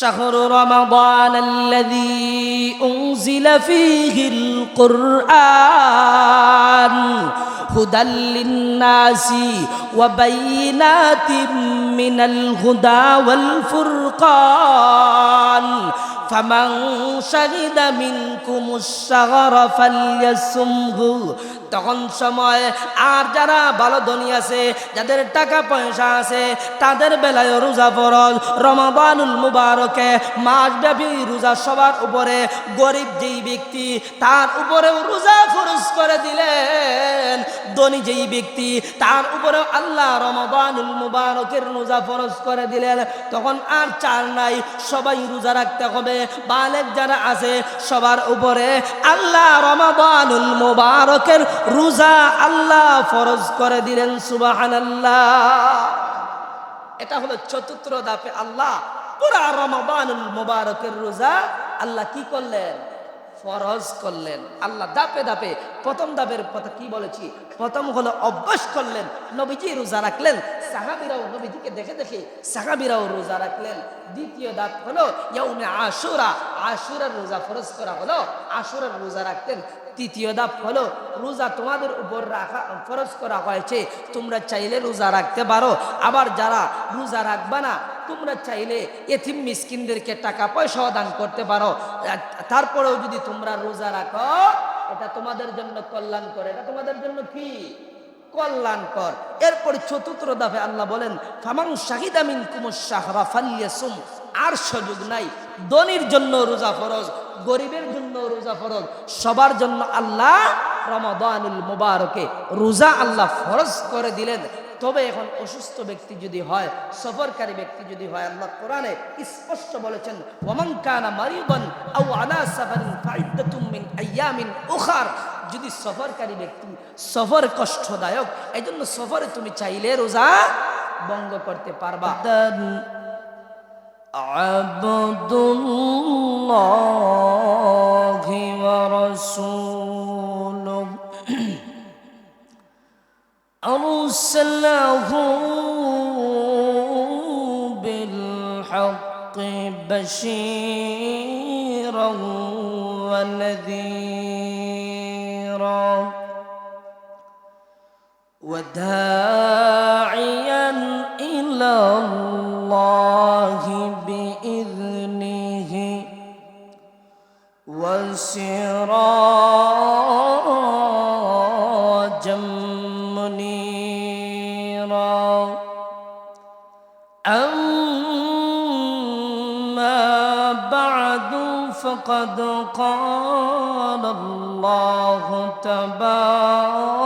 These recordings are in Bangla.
شهر رمضان الذي أنزل فيه القرآن هدى للناس وبينات من الهدى والفرقان. فمن شهد منكم الشهر فليصمه তখন সময় আর যারা ভালো ধনী আছে, যাদের টাকা পয়সা আছে, তাদের বেলায় রোজা ফরজ। রমাবানুল মুবারকে মাসব্যাপী রোজা সবার উপরে গরিব যেই ব্যক্তি, তার উপরেও রোজা ফরজ করে দিলেন। ধনী যেই ব্যক্তি, তার উপরেও আল্লাহ রমাবানুল মুবারকের রোজা ফরজ করে দিলেন। তখন আর চার নাই, সবাই রোজা রাখতে হবে। বালেক যারা আছে, সবার উপরে আল্লাহ রমাবানুল মুবারকের রোজা আল্লাহ ফরজ করে দিলেন সুবাহান আল্লাহ এটা হলো চতুর্থ দাপে আল্লাহ পুরা রমাবানুল মুবারকের রোজা আল্লাহ কি করলেন? ফরজ করলেন। আল্লাহ দাপে দাপে প্রথম দাপের কথা কি বলেছি? প্রথম হলো অভ্যাস করলেন, নবীজি রোজা রাখলেন, সাহাবিরাও নবীজিকে দেখে দেখে সাহাবিরাও রোজা রাখলেন। দ্বিতীয় দাপ হলো ইয়ৌমে আশুরা, আশুরার রোজা ফরজ করা হলো, আশুরার রোজা রাখতেন। তৃতীয় ধাপ হলো রোজা তোমাদের উপর রাখা, ফরজ করা হয়েছে। তোমরা চাইলে রোজা রাখতে পারো। আবার যারা রোজা রাখবা না, তোমরা চাইলে এথিম মিসকিনদেরকে টাকা পয়সাও দান করতে পারো। তারপরেও যদি তোমরা রোজা রাখো, এটা তোমাদের জন্য কল্যাণ করে এটা তোমাদের জন্য কি? কল্যাণকর। এরপরে চতুর্থ দাফে আল্লাহ বলেন ফামাং শাহিদামিন কুমুর শাহরা ফালিয়াসুম। আর সুযোগ নাই। ধনির জন্য রোজা ফরজ। গরিবের জন্য রোজা ফরজ, সবার জন্য আল্লাহ রমাদানুল মুবারকে রোজা আল্লাহ ফরজ করে দিলেন। তবে এখন অসুস্থ ব্যক্তি যদি হয়, সফরকারী ব্যক্তি যদি হয়, আল্লাহ কোরআনে স্পষ্ট বলেছেন ওমান কানা মারিদান আও সাফারিন ফাইদাতুম মিন আইয়ামিন উখার। যদি সফরকারী ব্যক্তি সফর কষ্টদায়ক এই জন্য সফরে তুমি চাইলে রোজা বঙ্গ করতে পারবা। عبد الله ورسوله. أرسله بالحق بشيرا ونذيرا وداعيا إلى الله. وسراجا منيرا. أما بعد فقد قال الله تبارك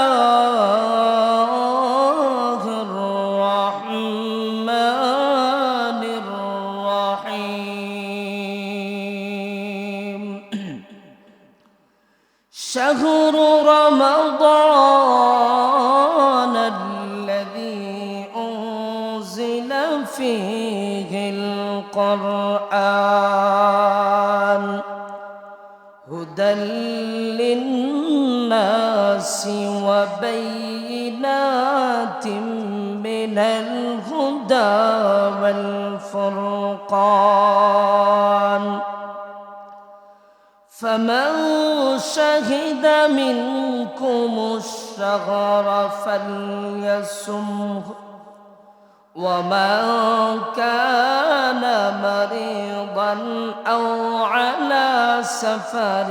القرآن هدى للناس وبينات من الهدى والفرقان فمن شهد منكم الشهر فليصمه ومن كان مريضا أو على سفر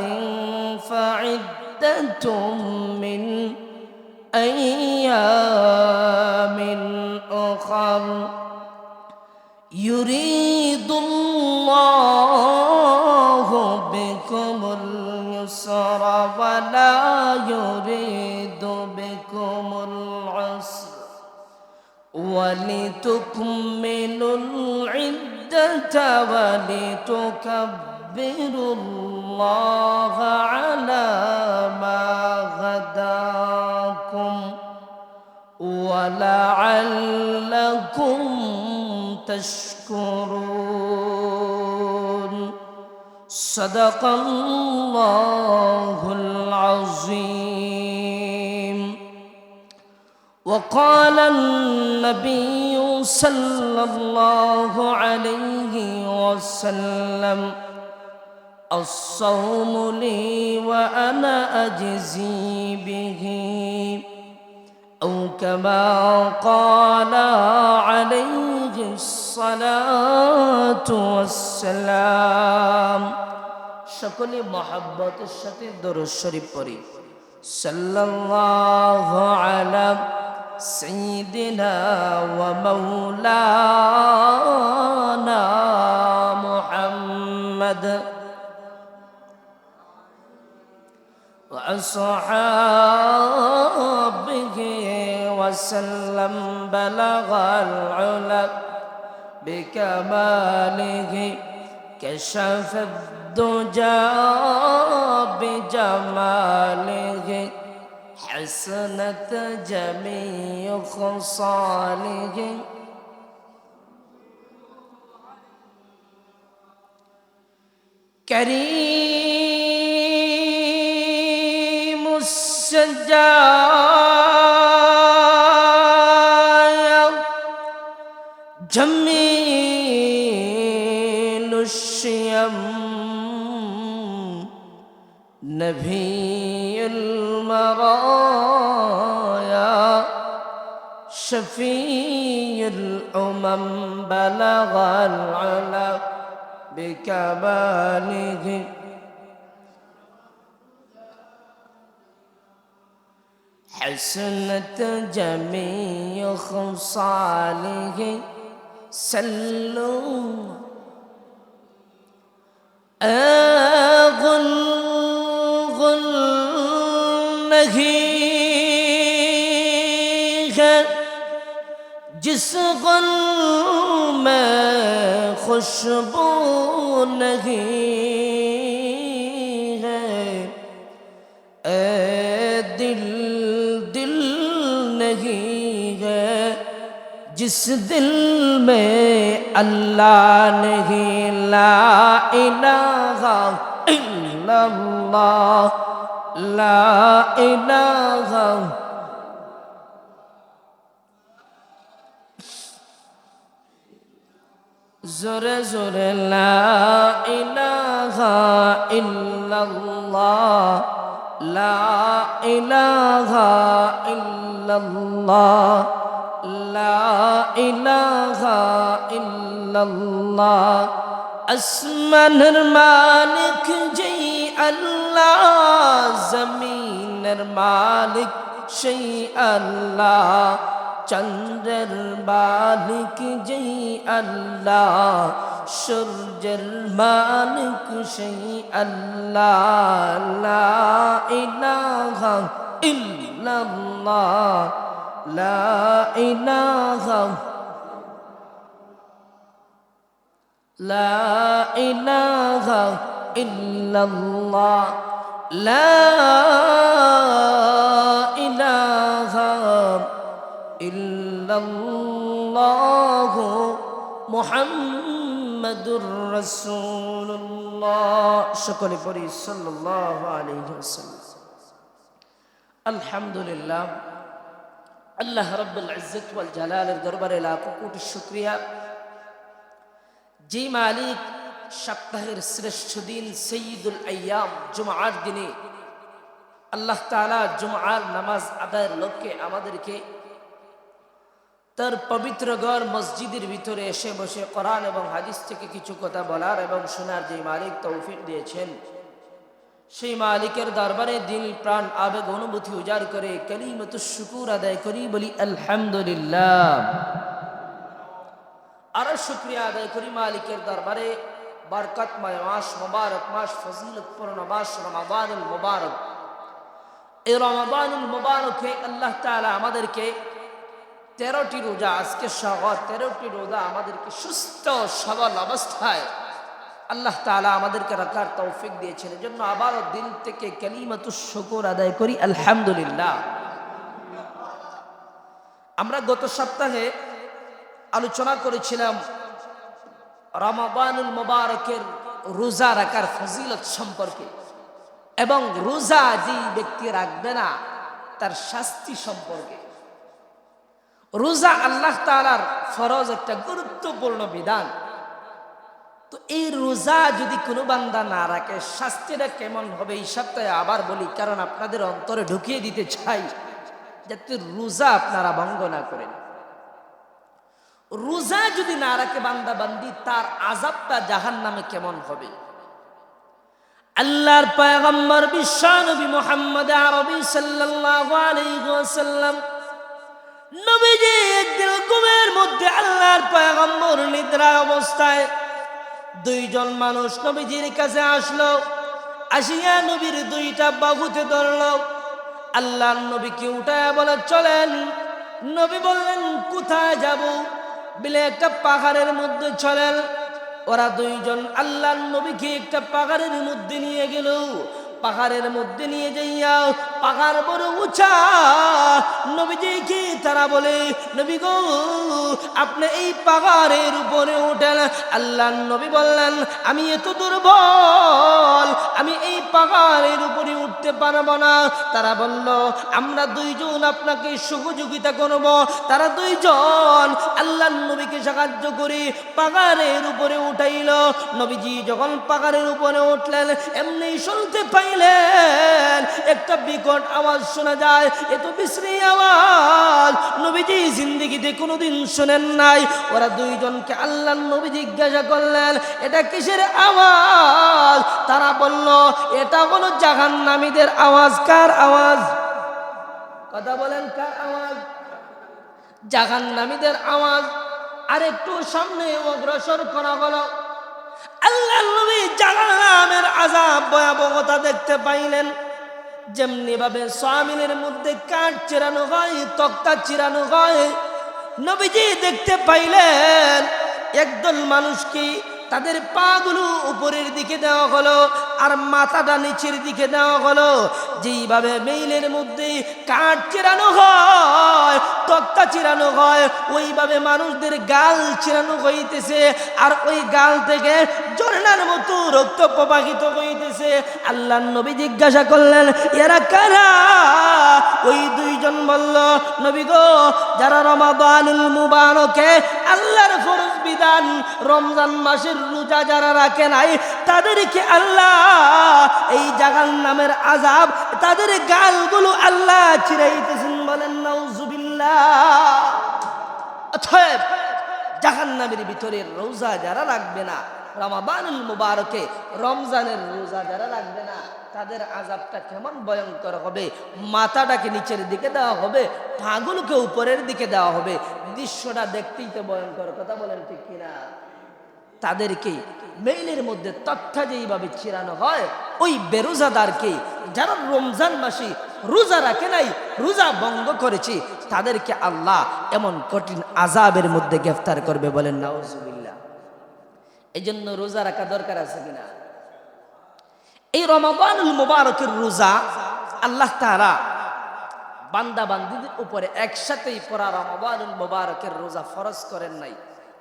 فعدة من أيام أخر يريد ولتكملوا العدة ولتكبروا الله على ما هداكم ولعلكم تشكرون. صدق الله العظيم. وقال النبي صلى الله عليه وسلم الصوم لي وأنا أجزي به أو كما قال عليه الصلاة والسلام সকলে মহাব্বতের সাথে দরুদ শরীফ পড়ি সাল্লাল্লাহু আলা سيدنا ومولانا محمد. وأصحابه وسلم بلغ العلا بكماله كشف الدجى بجماله. حسنت جميع خصاله. كريم السجايا شفيع الأمم بلغ العلا بكماله. حسنت جميع خصاله. سلوا गल में खुशबू नहीं है ए दिल दिल नहीं है जिस दिल में अल्लाह नहीं ला इलाहा इल्लल्लाह ला इलाहा زر زر لا إله إلا الله لا إله إلا الله لا إله إلا الله أسمى مالك جي الله زمين مالك شيء الله চন্দ্রের মালিক যেই আল্লাহ, সূর্যের মালিক সেই আল্লাহ ইলাহা ইল্লাল্লাহ, লা ইলাহা লা ইলাহা ইল্লাল্লাহ الله محمد رسول الله شكرا فري صلى الله عليه وسلم الحمد لله আল্লাহ রব্বুল ইজ্জত ওয়াল জালালের দরবারে লাখো কোটি শুকরিয়া যে মালিক সপ্তাহের শ্রেষ্ঠ দিন সঈদুল আয়াম জুমার দিনে আল্লাহ তালা জুমার নামাজ আদায়ের লক্ষ্যে আমাদেরকে তার পবিত্র গড় মসজিদের ভিতরে এসে বসে কোরআন এবং হাদিস থেকে কিছু কথা বলার এবং শোনার যে মালিক তৌফিক দিয়েছেন, সেই মালিকের দরবারে দিল প্রাণ আবেগ অনুভূতি উজাড় করে কলিমত শুকুর আদায় করি, বলি আলহামদুলিল্লাহ। আরও শুক্রিয়া আদায় করি মালিকের দরবারে। বরকতময় মাস মোবারক মাস, ফজিলতপূর্ণ মাস, রমাদানুল মোবারক। এই রমাদানুল মোবারকে আল্লাহ তাআলা আমাদেরকে তেরোটি রোজা, আজকে সহ তেরোটি রোজা আমাদেরকে সুস্থ, সবল অবস্থায় আল্লাহ তাআলা আমাদেরকে রাখার তৌফিক দিয়েছেন। এজন্য আবারও দিল থেকে কালিমাতুশ শুকর আদায় করি, আলহামদুলিল্লাহ। আমরা গত সপ্তাহে আলোচনা করেছিলাম রমাবানুল মোবারকের রোজা রাখার ফজিলত সম্পর্কে। এবং রোজা যে ব্যক্তি রাখবে না, তার শাস্তি সম্পর্কে। রোজা আল্লাহ তাআলার ফরজ একটা গুরুত্বপূর্ণ বিধান। তো এই রোজা যদি কোনো বান্দা না রাখে, শাস্তিটা কেমন হবে এই সপ্তাহে আবার বলি, কারণ আপনাদের অন্তরে ঢুকিয়ে দিতে চাই যাতে রোজা আপনারা ভঙ্গ না করেন। রোজা যদি না রাখে বান্দা বান্দি, তার আজাবটা জাহান নামে কেমন হবে? আল্লাহর পয়গম্বর বিশ্বনবী মুহাম্মদ আরবি সাল্লাল্লাহু আলাইহি ওয়াসাল্লাম নবীজি একদিন ঘুমের মধ্যে আল্লাহর পয়গম্বর নিদ্রা অবস্থায় দুইজন মানুষ নবীজির কাছে আসলো, আসিয়া নবীর দুইটা বাহুতে ধরলো। আল্লাহ নবীকে উঠায় বলে, চলেন। নবী বললেন, কোথায় যাব? বলে, একটা পাহাড়ের মধ্যে, চলেন। ওরা দুইজন আল্লাহ নবীকে একটা পাহাড়ের মধ্যে নিয়ে গেল। পাহাড়ের মধ্যে নিয়ে যাইয়া পাহাড় বড় উঁচা। নবীজিকে তারা বলে, নবী গো, আপনি এই পাহাড়ের উপরে উঠেন। আল্লাহ নবী বললেন, আমি এত দুর্বল, আমি এই পাহাড়ের উপরে উঠতে পারব না। তারা বলল, আমরা দুইজন আপনাকে সহযোগিতা করব। তারা দুইজন আল্লাহ নবীকে সাহায্য করে পাহাড়ের উপরে উঠাইল। নবীজি যখন পাহাড়ের উপরে উঠলেন, এমনি শুনতে পাইলেন একটা বিকট আওয়াজ শোনা যায় এত বিশ্রী আওয়াজ, নবীজি জিন্দিগিতে কোনোদিন শোনেন নাই। ওরা দুইজনকে আল্লাহ নবী জিজ্ঞাসা করলেন, এটা কিসের আওয়াজ? তারা বলল, এটা হলো জাহান্নামীদের আওয়াজ। কার আওয়াজ? কথা বলেন, কার আওয়াজ? জাহান্নামীদের আওয়াজ। আর একটু সামনে অগ্রসর করা হলো। আল্লাহ নবী জাহান্নামের আজাব ভয়াবহতা দেখতে পাইলেন। যেমনি ভাবে সোয়ামিনের মধ্যে কাঠ চিরানো হয়, তক্তা চিরানো হয়, নবীজি দেখতে পাইলেন, একদল মানুষকে তাদের পাগুলো উপরের দিকে দেওয়া হলো আর মাথাটা নিচের দিকে দেওয়া হলো। যেইভাবে মেইলের মধ্যে কাঠ চিরানো হয়, তক্তা চিরানো হয়, ওইভাবে মানুষদের গাল চিরানো হইতেছে আর ওই গাল থেকে ঝর্ণার মতো রক্ত প্রবাহিত হইতেছে। আল্লাহ নবী জিজ্ঞাসা করলেন, এরা কারা? ওই দুইজন বলল নবী গো, যারা রমাদানুল মুবারকে আল্লাহর ফরজ বিধান রমজান মাসের রোজা যারা রাখে নাই, তাদেরকে আল্লাহ এই জাগান নামের আজাব তাদের গালগুলো আল্লাহ চিরাইতেছেন বলেন, নাউজুবিল্লাহ। অতএব জাহান্নামের ভিতরে রোজা যারা রাখবে না রমাবানুল মুবারকে রমজানের রোজা যারা রাখবে না, তাদের আজাবটা কেমন ভয়ঙ্কর হবে? মাথাটাকে নিচের দিকে দেওয়া হবে, পাগুলোকে উপরের দিকে দেওয়া হবে। দৃশ্যটা দেখতেই তো ভয়ঙ্কর, কথা বলেন ঠিক কিনা? তাদেরকে মেইলের মধ্যে তথ্য যেইভাবে চিরানো হয়, ওই বেরোজাদারকে যারা রমজান মাসে রোজা রাখে নাই, রোজা ভঙ্গ করেছে, তাদেরকে আল্লাহ এমন কঠিন আজাবের মধ্যে গ্রেফতার করবে বলেন নাউজুবিল্লাহ এই জন্য রোজা রাখা দরকার আছে কিনা? এই রমাবানুল মুবারকের রোজা আল্লাহ তাআলা বান্দা বান্দিদের উপরে একসাথেই পড়া রমাবানুল মুবারকের রোজা ফরজ করেন নাই।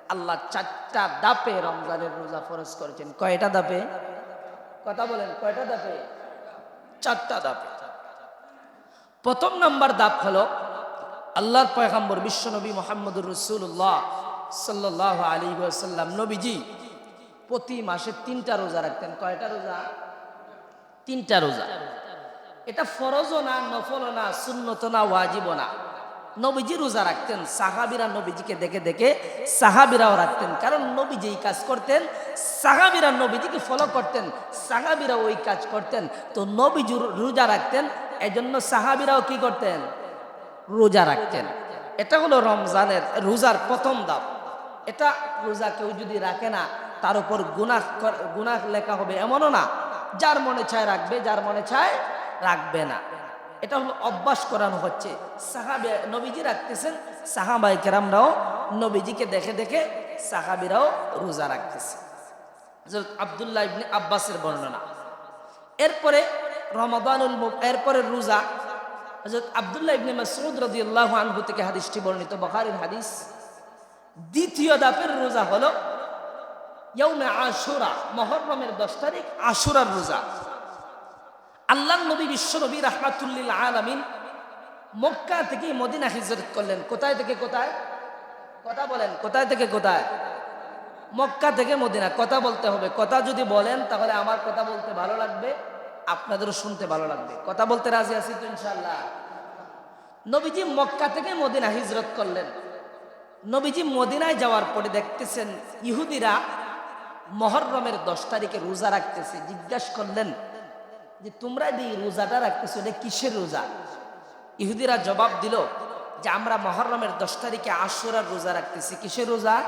আল্লাহ চারটা দাপে রমজানের রোজা ফরজ করেছেন। কয়টা দাপে? কথা বলেন, কয়টা দাপে? চারটা দাপে। প্রথম নাম্বার দাপ হলো আল্লাহর পয়গাম্বর বিশ্বনবী মোহাম্মদুর রসুল্লাহ সাল্লাহ আলী সাল্লাম নবীজি প্রতি মাসে তিনটা রোজা রাখতেন। কয়টা রোজা? তিনটা রোজা। এটা ফরজও না নফল না সুন্নত না, ওয়াজিবও না। নবীজি রোজা রাখতেন, সাহাবিরা নবীজিকে দেখে দেখে সাহাবিরাও রাখতেন। কারণ নবীজি এই কাজ করতেন, সাহাবিরা নবীজিকে ফলো করতেন, সাহাবিরা ওই কাজ করতেন। তো নবীজি রোজা রাখতেন, এজন্য সাহাবিরাও কি করতেন? রোজা রাখতেন। এটা হলো রমজানের রোজার প্রথম দাপ এটা রোজা কেউ যদি রাখে না তার উপর গুনাহ গুনাহ লেখা হবে এমনও না। যার মনে চায় রাখবে, যার মনে চায় রাখবে না। এটা হলো অভ্যাস করানো হচ্ছে। সাহাবে, নবীজি রাখতেছেন, সাহাবাই কেরামরাও নবীজিকে দেখে দেখে সাহাবিরাও রোজা রাখতেছে। আব্দুল্লাহ ইবনে আব্বাসের বর্ণনা। এরপরে রমাদানুল এরপরে রোজা। হযরত আব্দুল্লাহ ইবনে মাসউদ রাদিয়াল্লাহু আনহু থেকে হাদিসটি বর্ণিত, বুখারীর হাদিস। দ্বিতীয় দাপের রোজা হলো ইয়াউমে আশুরা মহররমের দশ তারিখ, আশুরার রোজা। আল্লাহ নবী বিশ্ব নবী রাহমাতুল্লিল আলামিন মক্কা থেকে মদিনা হিজরত করলেন। কোথায় থেকে কোথায়? কথা বলেন, কোথায় থেকে কোথায়? মক্কা থেকে মদিনা, কথা বলতে হবে। কথা যদি বলেন, তাহলে আমার কথা বলতে ভালো লাগবে, আপনাদেরও শুনতে ভালো লাগবে। কথা বলতে রাজি আছি তো ইনশাল্লাহ নবীজি মক্কা থেকে মদিনা হিজরত করলেন। নবীজি মদিনায় যাওয়ার পরে দেখতেছেন ইহুদিরা মহররমের দশ তারিখে রোজা রাখতেছে, জিজ্ঞাসা করলেন যে, তোমরা যে রোজাটা রাখতেছো, এটা কিসের রোজা? ইহুদিরা জবাব দিল যে, আমরা মহররমের দশ তারিখে আশুরার রোজা রাখতেছি। কিসের রোজা?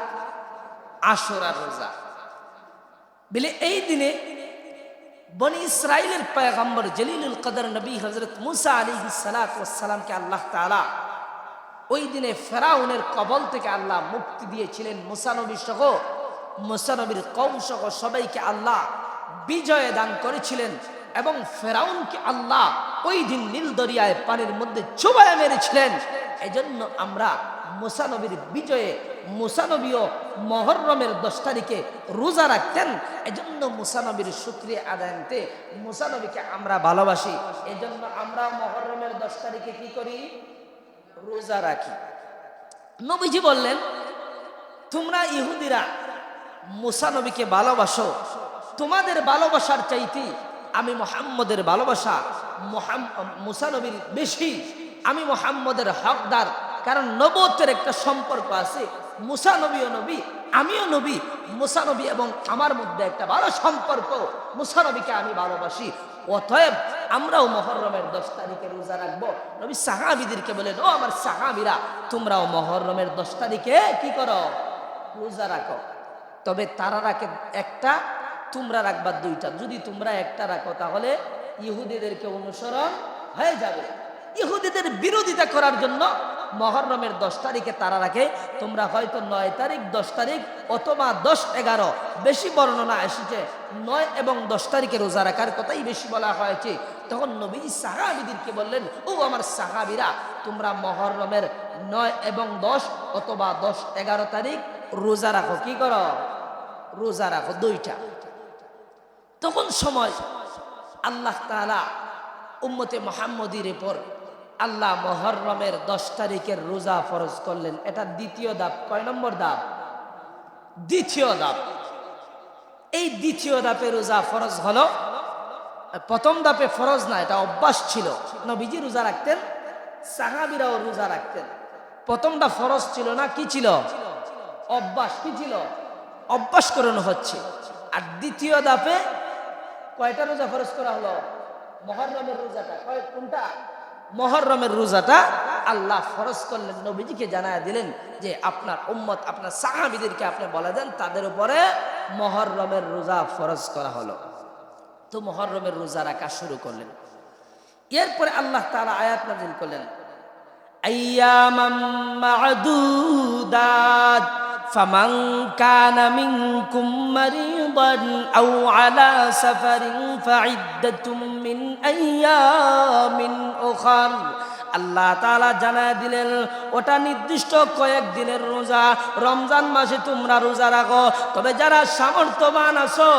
আশুরার রোজা। বলে, এই দিনে বনি ইসরায়েলের পয়গম্বর জলিলুল কদর নবী হজরত মুসা আলী সালাতামকে আল্লাহ তালা ওই দিনে ফেরাউনের কবল থেকে আল্লাহ মুক্তি দিয়েছিলেন। মুসানবী সহ মুসানবীর সহ সবাইকে আল্লাহ বিজয় দান করেছিলেন এবং ফেরাউনকে আল্লাহ ওই দিন নীল দরিয়ায় পানির মধ্যে চুবায় মেরেছিলেন। এজন্য আমরা মুসানবীর বিজয়ে মুসানবীও মহররমের দশ তারিখে রোজা রাখতেন। এজন্য মুসানবীর শুক্রিয়া আদায় আনতে মুসানবীকে আমরা ভালোবাসি। এজন্য আমরা মহররমের দশ তারিখে কি করি? রোজা রাখি। নবীজি বললেন, তোমরা ইহুদিরা মুসানবীকে ভালোবাসো। তোমাদের ভালোবাসার চাইতে আমি মোহাম্মদের ভালোবাসা, মোহাম মুসানবীর বেশি। আমি মোহাম্মদের হকদার। কারণ নবতের একটা সম্পর্ক আছে। মুসা নবীও নবী, আমিও নবী। মুসা নবী এবং আমার মধ্যে একটা ভালো সম্পর্ক। মুসা নবীকে আমি ভালোবাসি। অতএব আমরাও মহরমের দশ তারিখে রোজা রাখব। নবী সাহাবিদেরকে বলেন, ও আমার সাহাবিরা, তোমরাও মহরমের দশ তারিখে কি করো? রোজা রাখো। তবে তারা রাখে একটা, তোমরা রাখবা দুইটা। যদি তোমরা একটা রাখো, তাহলে ইহুদিদেরকে অনুসরণ হয়ে যাবে। ইহুদিদের বিরোধিতা করার জন্য মহরমের দশ তারিখে তারা রাখে। তোমরা হয়তো নয় তারিখ, দশ তারিখ অথবা দশ এগারো। বেশি বর্ণনা এসেছে, নয় এবং দশ তারিখে রোজা রাখার কথাই বেশি বলা হয়েছে। তখন নবী সাহাবিদেরকে বললেন, ও আমার সাহাবিরা, তোমরা মহরমের নয় এবং দশ অথবা দশ এগারো তারিখ রোজা রাখো। কি করো? রোজা রাখো, দুইটা। তখন সময় আল্লাহ তালা উম্মতে মোহাম্মদীর পর আল্লাহ মহরমের দশ তারিখের রোজা ফরজ করলেন। এটা দ্বিতীয় দাব কয় নম্বর দাব দ্বিতীয় দাব এই দ্বিতীয় দাপে রোজা ফরজ হলো, প্রথম দাপে ফরজ না, এটা অভ্যাস ছিল। নবীজি রোজা রাখতেন, সাহাবিরাও রোজা রাখতেন। প্রথমটা ফরজ ছিল না, কি ছিল? অভ্যাস, কি ছিল? অভ্যাস করানো হচ্ছে। আর দ্বিতীয় দাপে কয়টা রোজা ফরজ করা হলো? মহরমের রোজাটা। কয়, কোনটা? মহরমের রোজাটা আল্লাহ ফরজ করলেন, নবীজিকে জানায় দিলেন যে আপনার উম্মত, আপনার সাহাবিদেরকে আপনি বলে দেন, তাদের উপরে মহরমের রোজা ফরজ করা হলো। তো মহরমের রোজা রাখা শুরু করলেন। এরপরে আল্লাহ তারা আয়াত নাজিল করলেন। أياما معدودات. فمن كان منكم مريضا أو على سفر فعدة من أيام أخر আল্লাহ তালা জানায় দিলেন, ওটা নির্দিষ্ট কয়েক দিনের রোজা। রমজান মাসে তোমরা রোজা রাখো, তবে যারা সামর্থ্যবান আছো,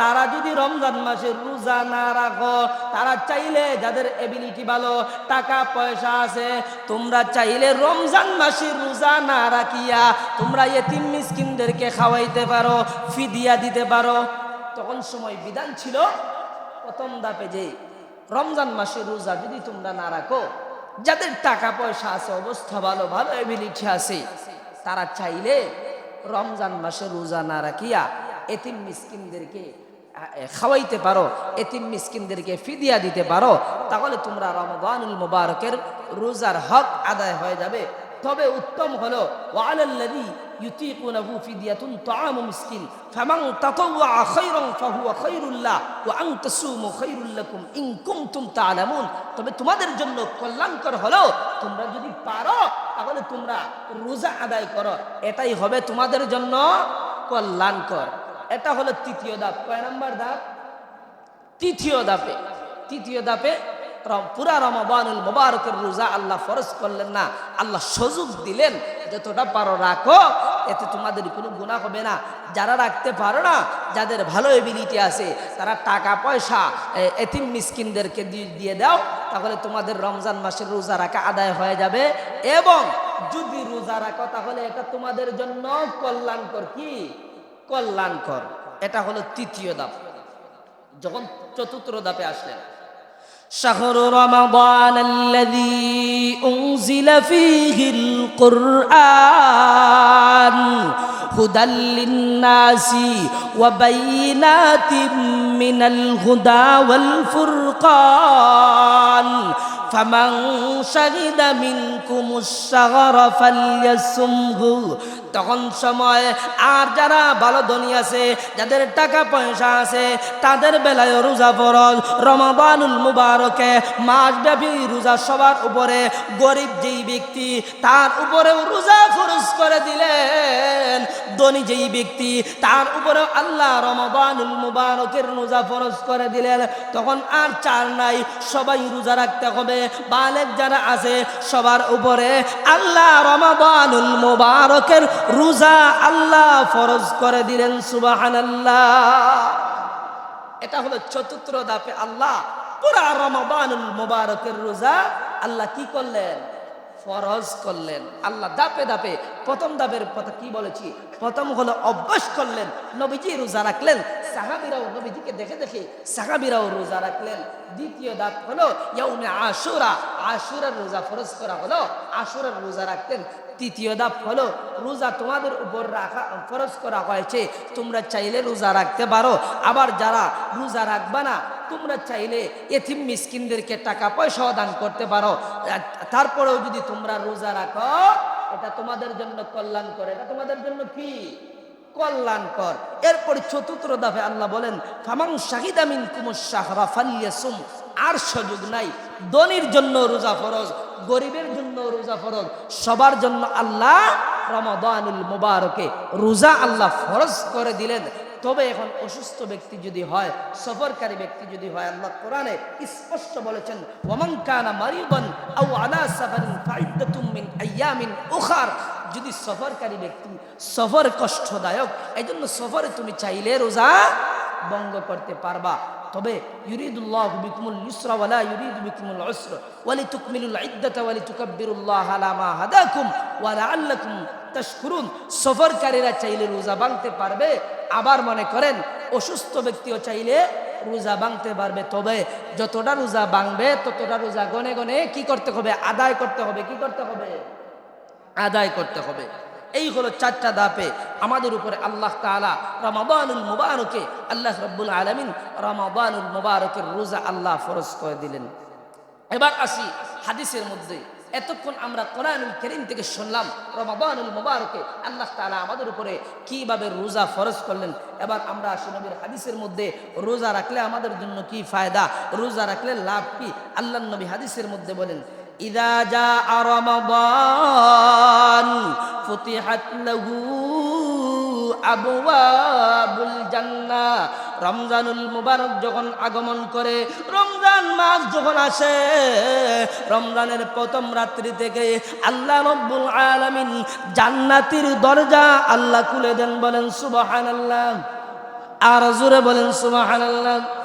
তারা যদি রমজান মাসে রোজা না রাখো, তারা চাইলে যাদের এবিলিটি ভালো, টাকা পয়সা আছে, তোমরা চাইলে রমজান মাসে রোজা না রাখিয়া তোমরা এতিম মিসকিনদেরকে খাওয়াইতে পারো, ফিদিয়া দিতে পারো। তখন সময় বিধান ছিল, প্রথম দাপে যে রমজান মাসে রোজা যদি তোমরা না রাখো যাদের টাকা পয়সা আছে, অবস্থা ভালো ভালো এবিলিটি আছে, তারা চাইলে রমজান মাসে রোজা না রাখিয়া এতিম মিসকিনদেরকে খাওয়াইতে পারো, এতিম মিসকিনদেরকে ফিদিয়া দিতে পারো, তাহলে তোমরা রমজানুল মুবারকের রোজার হক আদায় হয়ে যাবে। তবে উত্তম হলো, ওয়ালাল্লাযী يطيقونه فدية طعام مسكين فمن تطوع خيرا فهو خير الله وأن تصوموا خير لكم إن كنتم تعلمون তবে তোমাদের জন্য কল্যাণকর হলো তোমরা যদি পারো তাহলে তোমরা রোজা আদায় করো এটাই হবে তোমাদের জন্য কল্যাণকর এটা হলো তৃতীয় ধাপ কয় নাম্বার ধাপ তৃতীয় ধাপে তৃতীয় ধাপে রম- পুরা রমাবানুল মোবারকের রোজা আল্লাহ ফরজ করলেন না। আল্লাহ সুযোগ দিলেন, যতটা পারো রাখো, এতে তোমাদের কোনো গুণা হবে না। যারা রাখতে পারো না, যাদের ভালো এবিলিটি আছে, তারা টাকা, পয়সা এতিম মিসকিনদেরকে দিয়ে দাও, তাহলে তোমাদের রমজান মাসের রোজা রাখা আদায় হয়ে যাবে। এবং যদি রোজা রাখো, তাহলে এটা তোমাদের জন্য কল্যাণকর কি? কল্যাণকর। এটা হলো তৃতীয় ধাপ। যখন চতুর্থ ধাপে আসলেন شهر رمضان الذي أنزل فيه القرآن هدى للناس وبينات من الهدى والفرقان. فمن شهد منكم الشهر فليصمه তখন সময় আর যারা ভালো ধনী আছে, যাদের টাকা পয়সা আছে, তাদের বেলায় রোজা ফরজ। রমাবানুল মুবারকে মাসব্যাপী রোজা সবার উপরে গরিব যেই ব্যক্তি, তার উপরেও রোজা ফরজ করে দিলেন। ধনী যেই ব্যক্তি, তার উপরেও আল্লাহ রমাবানুল মুবারকের রোজা ফরজ করে দিলেন। তখন আর চার নাই, সবাই রোজা রাখতে হবে। বালেক যারা আছে, সবার উপরে আল্লাহ রমাবানুল মুবারকের রোজা আল্লাহ ফরজ করে দিলেন সুবাহান আল্লাহ এটা হলো চতুর্থ দাপে আল্লাহ পুরা রমাবানুল মোবারকের রোজা আল্লাহ কি করলেন? ফরজ করলেন। আল্লাহ দাপে দাপে প্রথম দাপের কথা কি বলেছি? প্রথম হলো অভ্যাস করলেন, নবীজি রোজা রাখলেন, সাহাবিরাও নবীজিকে দেখে দেখে সাহাবিরাও রোজা রাখলেন। দ্বিতীয় দাপ হলো ইয়াউমে আশুরা, আশুরার রোজা ফরজ করা হলো, আশুরার রোজা রাখতেন তৃতীয় ধাপ হলো রোজা তোমাদের উপর রাখা, ফরজ করা হয়েছে, তোমরা চাইলে রোজা রাখতে পারো। আবার যারা রোজা রাখবা না, তোমরা চাইলে এথিম মিসকিনদেরকে টাকা পয়সাও দান করতে পারো। তারপরেও যদি তোমরা রোজা রাখো এটা তোমাদের জন্য কল্যাণ করে এটা তোমাদের জন্য কি? কল্যাণকর। এরপর চতুর্থ দাফে আল্লাহ বলেন ফামাং শাহিদামিন কুমুর শাহরা ফাল্লিয়াসুম আর সুযোগ নাই। ধনির জন্য রোজা ফরজ, গরিবের জন্য রোজা ফরজ, সবার জন্য আল্লাহ রমাদানুল মুবারকে রোজা আল্লাহ ফরজ করে দিলেন। তবে এখন অসুস্থ ব্যক্তি যদি হয়, সফরকারী ব্যক্তি যদি হয়, আল্লাহ কোরআনে স্পষ্ট বলেছেন ওমান কানা মারিবান আও আলা সাফারিন ফাইদাতুম মিন আইয়ামিন উখার। যদি সফরকারী ব্যক্তি সফর কষ্টদায়ক এই জন্য সফরে তুমি চাইলে রোজা বঙ্গ করতে পারবা। তবে ইউরিদুল্লাহ বিকুমুল ইউসরা ওয়ালা ইউরিদু বিকুমুল উসর। ওয়ালি তুকমিলুল ইদ্দাতা ওয়ালি তুকাব্বিরুল্লাহ আলা মা হাদাকুম ওয়া লাআল্লাকুম তাশকুরুন। সফরকারীরা চাইলে রোজা ভাঙতে পারবে, আবার মনে করেন অসুস্থ ব্যক্তিও চাইলে রোজা ভাঙতে পারবে। তবে যতটা রোজা ভাঙবে, ততটা রোজা গনে গনে কি করতে হবে? আদায় করতে হবে, কি করতে হবে? আদায় করতে হবে। এই হলো চারটা দাপে আমাদের উপরে আল্লাহ তাআলা রমাবানুল মুবারকে, আল্লাহ রব্বুল আলমিন রমাবানুল মুবারকের রোজা আল্লাহ ফরজ করে দিলেন। এবার আসি হাদিসের মধ্যে। এতক্ষণ আমরা কোরআনুল করিম থেকে শুনলাম রমাবানুল মুবারকে, আল্লাহ তাআলা আমাদের উপরে কীভাবে রোজা ফরজ করলেন। এবার আমরা নবীর হাদিসের মধ্যে, রোজা রাখলে আমাদের জন্য কি ফায়দা? রোজা রাখলে লাভ কি? আল্লাহ নবী হাদিসের মধ্যে বলেন ইদা জা রমাবান ফুতিহাত রমজানুল মুবারক যখন আগমন করে, রমজান মাস যখন আসে, রমজানের প্রথম রাত্রি থেকে আল্লাহ রব্বুল আলামিন জান্নাতির দরজা আল্লাহ খুলে দেন, বলেন সুবহানাল্লাহ। আর জোরে বলেন সুবহানাল্লাহ।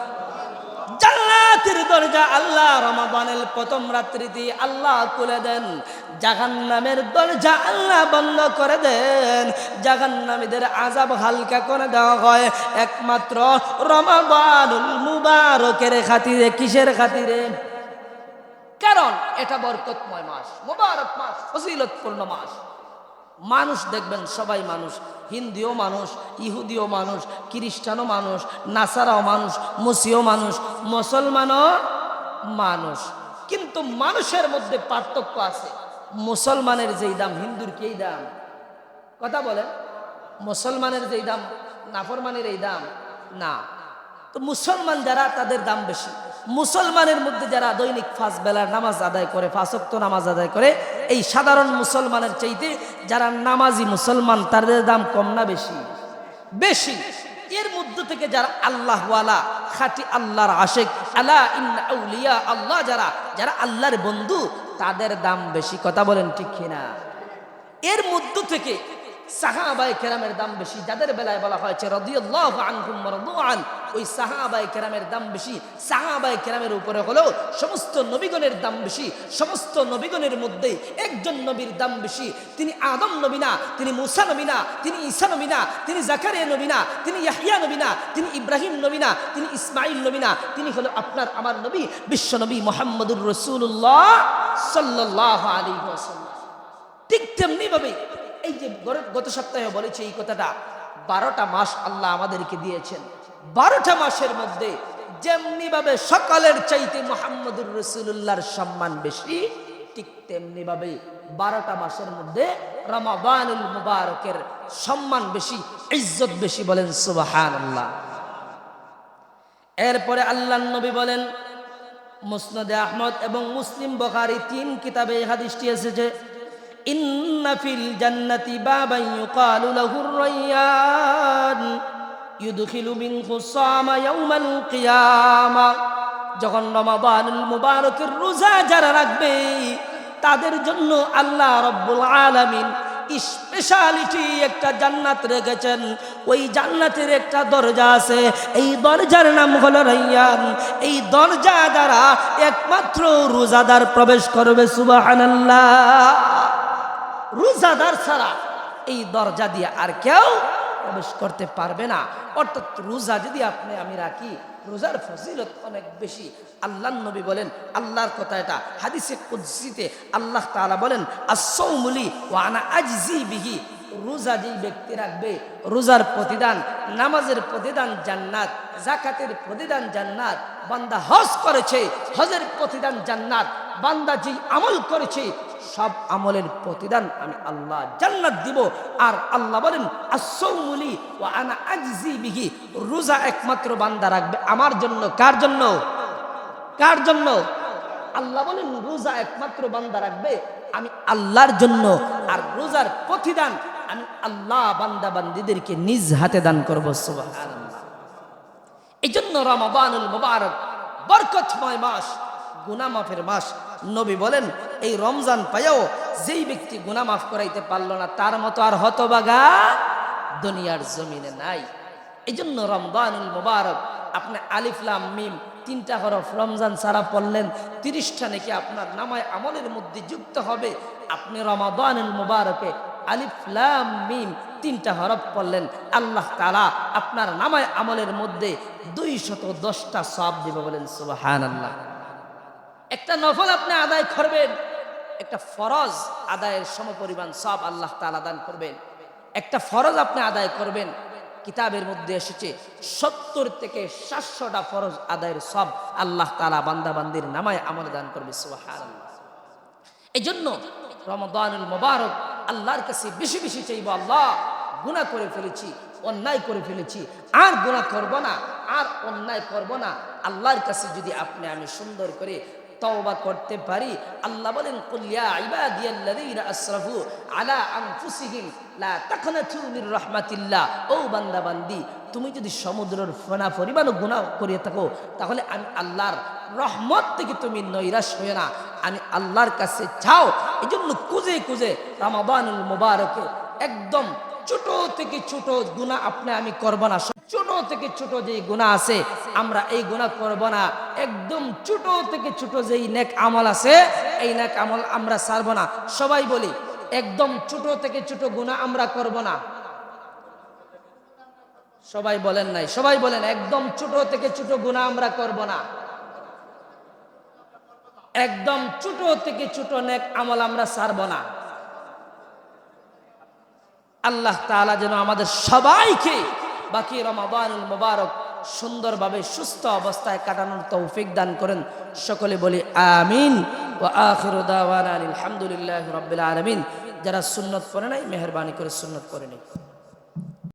জান্নাতের দরজা আল্লাহ রমাদানের প্রথম রাত্রিতে আল্লাহ খুলে দেন। জাহান্নামের দরজা আল্লাহ বন্ধ করে দেন। জাহান্নামীদের আজাব হালকা করে দেওয়া হয়। একমাত্র রমাদানুল মুবারকের খাতিরে, কিসের খাতিরে? কারণ এটা বরকতময় মাস, মুবারক মাস, ফজিলতপূর্ণ মাস। মানুষ দেখবেন সবাই মানুষ। হিন্দিও মানুষ, ইহুদিও মানুষ, খ্রিস্টানও মানুষ, নাসারাও মানুষ, মুসিও মানুষ, মুসলমানও মানুষ। কিন্তু মানুষের মধ্যে পার্থক্য আছে। মুসলমানের যেই দাম, হিন্দুর কি দাম? কথা বলেন। মুসলমানের যেই দাম, নাফরমানের এই দাম? না। তো মুসলমান যারা, তাদের দাম বেশি। মুসলমানের মধ্যে যারা দৈনিক ফাঁস বেলার নামাজ আদায় করে ফাঁসক্ত নামাজ আদায় করে, এই সাধারণ মুসলমানের চাইতে যারা নামাজি মুসলমান, তাদের দাম কম না বেশি? বেশি। এর মধ্যে থেকে যারা আল্লাহওয়ালা, খাটি আল্লাহর আশেক, আলা ইন্না আল্লাহ যারা যারা আল্লাহর বন্ধু, তাদের দাম বেশি। কথা বলেন ঠিক কিনা? এর মধ্য থেকে সাহাবাই কেরামের দাম বেশি। যাদের বেলায় বলা হয়েছে ওই সাহাবাই কেরামের দাম বেশি। সাহাবাই কেরামের উপরে হলো সমস্ত নবীগণের দাম বেশি। সমস্ত নবীগণের মধ্যে একজন নবীর দাম বেশি। তিনি আদম নবী না, তিনি মুসা নবী না, তিনি ঈসা নবী না, তিনি জাকারিয়া নবী না, তিনি ইয়াহিয়া নবী না, তিনি ইব্রাহিম নবী না, তিনি ইসমাইল নবী না, তিনি হলো আপনার আমার নবী, বিশ্ব নবী মোহাম্মদুর রসুল্লাহ সাল্লাহ আলী ঠিক তেমনি ভাবে এই যে গত সপ্তাহে বলেছি এই কথাটা, বারোটা মাস আল্লাহ আমাদেরকে দিয়েছেন। বারোটা মাসের মধ্যে যেমনি ভাবে সকালের চাইতে মোহাম্মদুর রসুল্লাহর সম্মান বেশি, ঠিক তেমনি ভাবে বারোটা মাসের মধ্যে রমাবানুল মুবারকের সম্মান বেশি, ইজ্জত বেশি বলেন সুবাহান আল্লাহ এরপরে আল্লাহ নবী বলেন, মুসনদে আহমদ এবং মুসলিম বখারি তিন কিতাবে এই হাদিসটি এসেছে ইন্না ফিল জান্নাতি বাবান ইউকালু লাহুর রায়্যান ইউদখিলু মিনহু সামা ইয়াউমাল কিয়ামা। যখন রমাদানুল মুবারকের রোজা যারা রাখবে, তাদের জন্য আল্লাহ রব্বুল আলামিন স্পেশালিটি একটা জান্নাত রেখেছেন। ওই জান্নাতের একটা দরজা আছে। এই দরজার নাম হলো রাইয়ান। এই দরজা দ্বারা একমাত্র রোজাদার প্রবেশ করবে, সুবহানাল্লাহ। রোজাদার ছাড়া এই দরজা দিয়ে আর কেউ প্রবেশ করতে পারবে না। অর্থাৎ রোজা যদি আপনি, আমি রাখি, রোজার ফজিলত অনেক বেশি। আল্লাহ নবী বলেন, আল্লাহর কথা এটা। হাদিসে কুদ্সিতে আল্লাহ তালা বলেন আসৌমুলি ওয়ানা আজজি বিহি। রোজা যেই ব্যক্তি রাখবে, রোজার প্রতিদান, নামাজের প্রতিদান জান্নাত জাকাতের প্রতিদান জান্নাত, বান্দা হজ করেছে, হজের প্রতিদান জান্নাত বান্দা যেই আমল করেছে, সব আমলের প্রতিদান আমি আল্লাহ জান্নাত দিব। আর আল্লাহ বলেন আসৌমুলি ও আনা আজজি বিহি। রোজা একমাত্র বান্দা রাখবে। আমার জন্য, কার জন্য? কার জন্য? আল্লাহ বলেন, রোজা একমাত্র বান্দা রাখবে আমি আল্লাহর জন্য। আর রোজার প্রতিদান আমি আল্লাহ বান্দা বান্দিদেরকে নিজ হাতে দান করব এই জন্য রমাবানুল মুবারক বরকতময় মাস গুনা মাফের মাস নবী বলেন, এই রমজান পাইও যেই ব্যক্তি গুনা মাফ করাইতে পারল না, তার মতো আর হতবাগা দুনিয়ার জমিনে নাই। এই জন্য রমজানুল মুবারক আপনি আলিফলাম মিম তিনটা হরফ রমজান সারা পড়লেন, তিরিশটা নাকি আপনার নামায় আমলের মধ্যে যুক্ত হবে। আপনি রমাদানুল মুবারকে আলিফলাম মিম তিনটা হরফ পড়লেন, আল্লাহ তালা আপনার নামায় আমলের মধ্যে দুই শত দশটা সব দিবে বলেন সুবাহান আল্লাহ একটা নফল আপনি আদায় করবেন, একটা ফরজ আদায়ের সমপরিমাণ সব আল্লাহ তালা দান করবেন। একটা ফরজ আপনি আদায় করবেন, কিতাবের মধ্যে এসেছে সত্তর থেকে সাতশোটা ফরজ আদায়ের সব আল্লাহ তালা বান্দাবান্দির নামায় আমল দান করবে এই জন্য রমদানুল মোবারক আল্লাহর কাছে বেশি বেশি চাইব, আল্লাহ গুনাহ করে ফেলেছি, অন্যায় করে ফেলেছি, আর গুনাহ করব না, আর অন্যায় করব না। আল্লাহর কাছে যদি আপনি আমি সুন্দর করে তওবা করতে পারি। আল্লাহ বলেন, কুল ইয়া ইবাদিয়াল্লাযীনা আসরাফু আলা আনফুসিহিম, লা তাকনাতু মির রাহমাতিল্লাহ। ও বান্দা বান্দি তুমি যদি সমুদ্রের ফনা পরিমাণও গুনাহ করিয়ে থাকো, তাহলে আমি আল্লাহর রহমত থেকে তুমি নৈরাশ হয়ে না। আমি আল্লাহর কাছে চাও এই জন্য কুজে কুজে রামাবানুল মুবারকে একদম ছোট থেকে ছোট গুণা আপনি আমি করব না। ছোট থেকে ছোট যে গুণা আছে, আমরা এই গুণা করব না। একদম ছোট থেকে ছোট যেই নেক আমল আছে, এই নেক আমল আমরা সারব না। সবাই বলি, একদম ছোট থেকে ছোট গুণা আমরা করব না। সবাই বলেন নাই, সবাই বলেন, একদম ছোট থেকে ছোট গুণা আমরা করব না। একদম ছোট থেকে ছোট নেক আমল আমরা সারব না। আল্লাহ তাআলা যেন আমাদের সবাইকে বাকি রমাবানুল মুবারক সুন্দরভাবে সুস্থ অবস্থায় কাটানোর তৌফিক দান করেন। সকলে বলি আমিন। ও আখরুদাওয়ান আলী আলহামদুলিল্লাহ রবিল আলমিন। যারা সুন্নত করে নাই, মেহরবানি করে সুন্নত করে নেই